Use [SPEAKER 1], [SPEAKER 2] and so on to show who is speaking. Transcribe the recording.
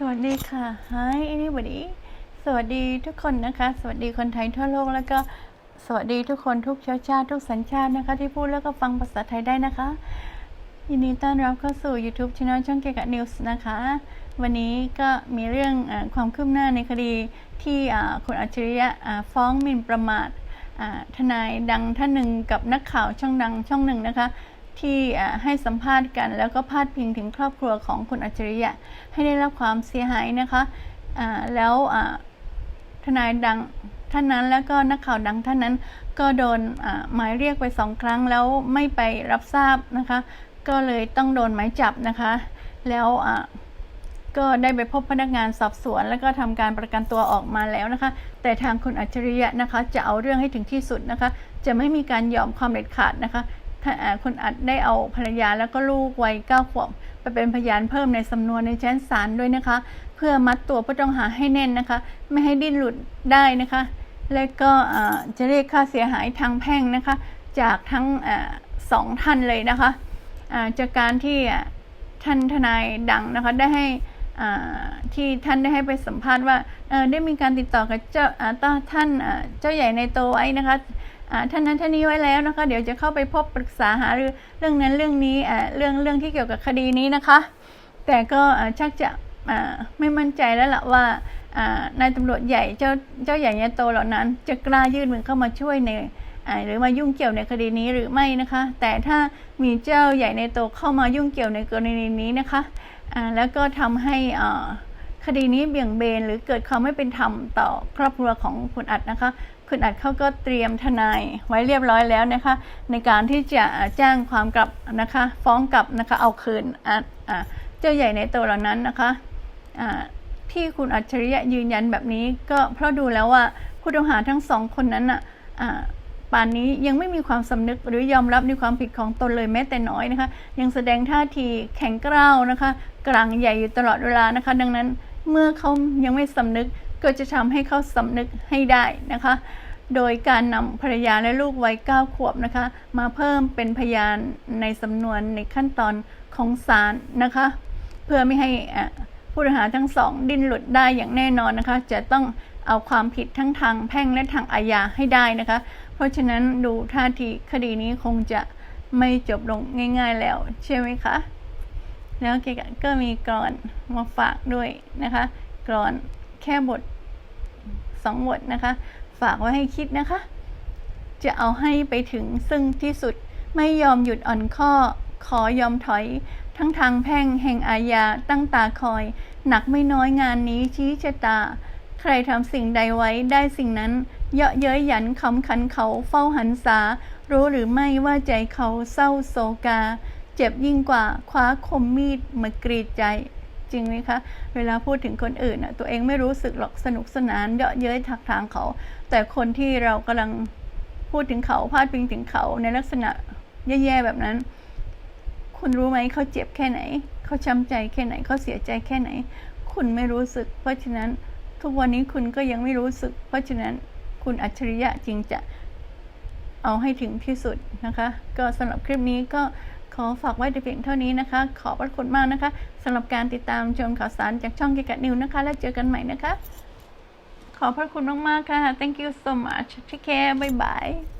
[SPEAKER 1] สวัสดีค่ะ Hi anybody สวัสดีทุกคนนะคะ สวัสดีคนไทยทั่วโลกแล้วก็สวัสดีทุกคนทุกเชื้อชาติทุกสัญชาตินะคะ ที่พูดแล้วก็ฟังภาษาไทยได้นะคะ ยินดีต้อนรับเข้าสู่ YouTube Channel ช่องเกกะนิวส์นะคะ วันนี้ก็มีเรื่องอความคืบหน้าในคดีที่คุณอัจฉริยะฟ้องหมิ่นประมาททนายดังท่านหนึ่งกับนักข่าวช่องดังช่องหนึ่งนะคะ ที่ให้สัมภาษณ์กัน แล้วก็พาดพิงถึงครอบครัวของคุณอัจฉริยะให้ได้รับความเสียหายนะคะแล้วทนายดังท่านนั้นแล้วก็นักข่าวดังท่านนั้นก็โดนหมายเรียกไปสองครั้งแล้วไม่ไปรับทราบนะคะ ก็เลยต้องโดนหมายจับนะคะ แล้วก็ได้ไปพบพนักงานสอบสวน แล้วก็ทำการประกันตัวออกมาแล้วนะคะ แต่ทางคุณอัจฉริยะนะคะ จะเอาเรื่องให้ถึงที่สุดนะคะ จะไม่มีการยอมความเด็ดขาดนะคะ คุณอัดได้เอาภรรยาแล้วก็ลูกวัยเก้าขวบไปเป็นพยานเพิ่มในสำนวนในชั้นศาลด้วยนะคะ เพื่อมัดตัวผู้ต้องหาให้แน่นนะคะ ไม่ให้ดิ้นหลุดได้นะคะ และก็จะเรียกค่าเสียหายทางแพ่งนะคะ จากทั้งอสองท่านเลยนะคะาจากการที่ท่านทนายดังนะคะได้ให้ที่ท่านได้ให้ไปสัมภาษณ์ว่าได้มีการติดต่อกับเจ้าอ่าต้าท่านเจ้าใหญ่ในโตไว้นะคะ ท่านนั้นท่านนี้ไว้แล้วนะคะ เดี๋ยวจะเข้าไปพบปรึกษาหารือเรื่องนั้นเรื่องนี้เรื่องเรื่องที่เกี่ยวกับคดีนี้นะคะ แต่ก็ชักจะไม่มั่นใจแล้วล่ะว่านายตำรวจใหญ่เจ้าเจ้าใหญ่ในโตเหล่านั้น จะกล้ายื่นมือเข้ามาช่วยในหรือมายุ่งเกี่ยวในคดีนี้หรือไม่นะคะ แต่ถ้ามีเจ้าใหญ่ในโตเข้ามายุ่งเกี่ยวในกรณีนี้นะคะแล้วก็ทำให้อ่า คดีนี้เบี่ยงเบนหรือเกิดความไม่เป็นธรรมต่อครอบครัวของคุณอัดนะคะ คุณอัดเขาก็เตรียมทนายไว้เรียบร้อยแล้วนะคะ ในการที่จะแจ้งความกลับนะคะ ฟ้องกลับนะคะเอาคืนอ่าอ่าเจ้าใหญ่ในโตเหล่านั้นนะคะที่คุณอัจฉริยะยืนยันแบบนี้ ก็เพราะดูแล้วว่าผู้ต้องหาทั้งสองคนนั้นอะอ่าป่านนี้ยังไม่มีความสำนึกหรือยอมรับในความผิดของตนเลยแม้แต่น้อยนะคะ ยังแสดงท่าทีแข็งกร้าวนะคะ กลางใหญ่อยู่ตลอดเวลานะคะ ดังนั้น เมื่อเขายังไม่สำนึกก็จะทำให้เขาสำนึกให้ได้นะคะ โดยการนำภรรยาและลูกวัยเก้าขวบนะคะ มาเพิ่มเป็นพยานในสำนวนในขั้นตอนของศาลนะคะ เพื่อไม่ให้ผู้ต้องหาทั้งสองดิ้นหลุดได้อย่างแน่นอนนะคะ จะต้องเอาความผิดทั้งทางแพ่งและทางอาญาให้ได้นะคะ เพราะฉะนั้นดูท่าทีคดีนี้คงจะไม่จบลงง่าย ๆแล้ว ใช่ไหมคะ แล้วเกกะก็มีกรอน มาฝากด้วยนะคะกรอนแค่บทสองบทนะคะ ฝากไว้ให้คิดนะคะ จะเอาให้ไปถึงซึ่งที่สุดไม่ยอมหยุดอ่อนข้อ ขอยอมถอย ทั้งทางแพ่งแห่งอาญาตั้งตาคอย หนักไม่น้อยงานนี้ชี้ชะตา ใครทำสิ่งใดไว้ได้สิ่งนั้น เยาะเย้ยหยันคำขันเขาเฝ้าหันษา รู้หรือไม่ว่าใจเขาเศร้าโศกา เจ็บยิ่งกว่าคว้าคมมีดมากรีดใจจ ริงไหมคะ เวลาพูดถึงคนอื่นน่ะตัวเองไม่รู้สึกหรอกสนุกสนานเยาะเย้ยทักทางเขา แต่คนที่เรากำลังพูดถึงเขาพาดพิงถึงเขาในลักษณะแย่ๆแบบนั้น คุณรู้ไหมเขาเจ็บแค่ไหน เขาช้ำใจแค่ไหนเขาเสียใจแค่ไหน คุณไม่รู้สึก เพราะฉะนั้นทุกวันนี้คุณก็ยังไม่รู้สึก เพราะฉะนั้นคุณอัจฉริยะจริงจะเอาให้ถึงที่สุดนะคะ ก็สำหรับคลิปนี้ก็ ขอฝากไว้แต่เพียงเท่านี้นะคะ ขอบพระคุณมากนะคะสำหรับการติดตามชมข่าวสารจากช่องเกกัดนิวนะคะ แล้วเจอกันใหม่นะคะ ขอบพระคุณมากๆค่ะ thank you so much take care bye bye